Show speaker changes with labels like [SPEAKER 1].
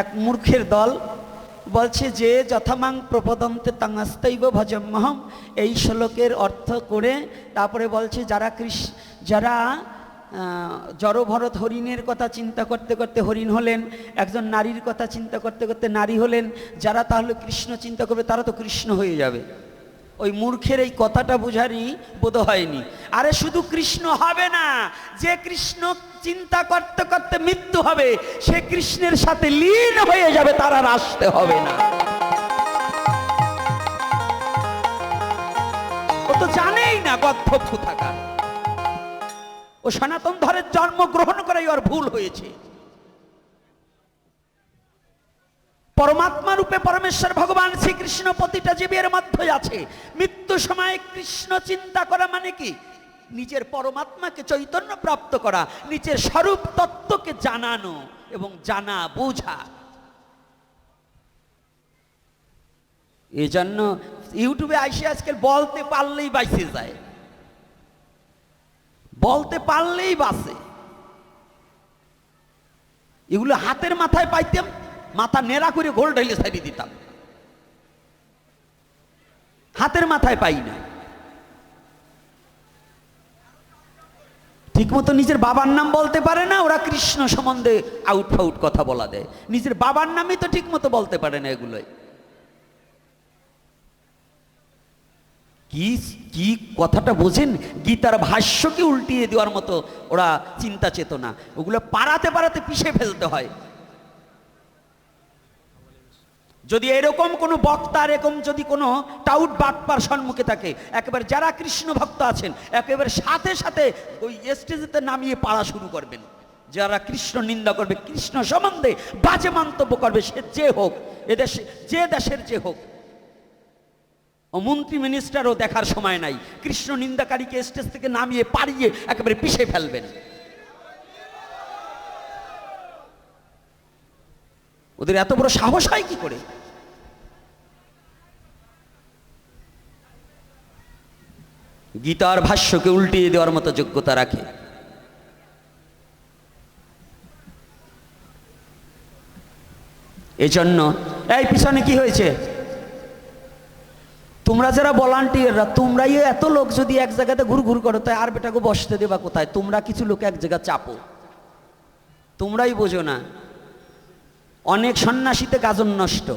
[SPEAKER 1] এক মূর্খের দল বলছে যে যথামাং প্রপদন্তে তাঙ্গাস্তৈব ভজমহম এই শ্লোকের অর্থ করে তারপরে বলছে, যারা কৃষ, যারা জড়ভরত হরিণের কথা চিন্তা করতে করতে হরিণ হলেন, একজন নারীর কথা চিন্তা করতে করতে নারী হলেন, যারা তাহলে কৃষ্ণ চিন্তা করবে, তারা তো কৃষ্ণ হয়ে যাবে। ওই মূর্খের এই কথাটা বোঝারই বোধ হয়নি। আরে শুধু কৃষ্ণ হবে না, যে কৃষ্ণ চিন্তা করতে করতে মৃত্যু হবে, সে কৃষ্ণের সাথে লীন হয়ে যাবে, তার আর আসতে হবে না। ও তো জানেই না গদ্ধ থাকার ও সনাতন ধরের জন্ম গ্রহণ করাই ওর ভুল হয়েছে। পরমাত্মা রূপে পরমেশ্বর ভগবান শ্রীকৃষ্ণ প্রতিটা জীবের মধ্যে আছে। মৃত্যু সময় কৃষ্ণ চিন্তা করা মানে কি? নিজের পরমাত্মাকে চৈতন্য প্রাপ্ত করা, নিজের স্বরূপ তত্ত্বকে জানানো এবং জানা, বোঝা। জন্য ইউটিউবে আইসে আজকে বলতে পারলেই বাইসে যায়। বলতে পারলেই বাসে। এগুলো হাতের মাথায় পাইতাম, মাথা নেড়া করে গোল ঢাইলে সাইডে দিতাম। হাতের মাথায় পাই না ঠিক মতো নিজের বাবার নাম বলতে পারে না, ওরা কৃষ্ণ সম্বন্ধে আউট ফাউট কথা বলা দেয়। নিজের বাবার নামই তো ঠিকমতো বলতে পারে না এগুলোই। কি কি কথাটা বোঝেন? গীতার ভাষ্যকে উল্টিয়ে দেওয়ার মতো ওরা চিন্তা চেতনা। ওগুলো পাড়াতে পাড়াতে পিষে ফেলতে হয়। যদি এরকম কোনো বক্তা, এরকম যদি কোনো টাউট বাটপার সম্মুখে থাকে, একেবারে যারা কৃষ্ণ ভক্ত আছেন, একেবারে সাথে সাথে ওই স্টেজেতে নামিয়ে পাড়া শুরু করবেন। যারা কৃষ্ণ নিন্দা করবে, কৃষ্ণ সম্বন্ধে বাজে মন্তব্য করবে, সে যে হোক এদেশে যে দেশের যে হোক। মন্ত্রী মিনিস্টারও দেখার সময় নাই, কৃষ্ণ নিন্দাকারীকে স্টেজ থেকে নামিয়ে পাড়িয়ে একেবারে পিষে ফেলবেন। ওদের এত বড় সাহস হয় কি করে? গীতার ভাষ্যকে উল্টিয়ে দেওয়ার মতো যোগ্যতা রাখে। এজন্য, এই পিছনে কি হয়েছে? তোমরা যারা ভলান্টিয়াররা, তোমরাই এত লোক যদি এক জায়গাতে ঘুর ঘুর করো, তাই আর বেটাকে বসতে দেবা কোথায়? তোমরা কিছু লোক এক জায়গা চাপো। তোমরাই বোঝো না। অনেক সন্ন্যাসীতে গাজন নষ্ট।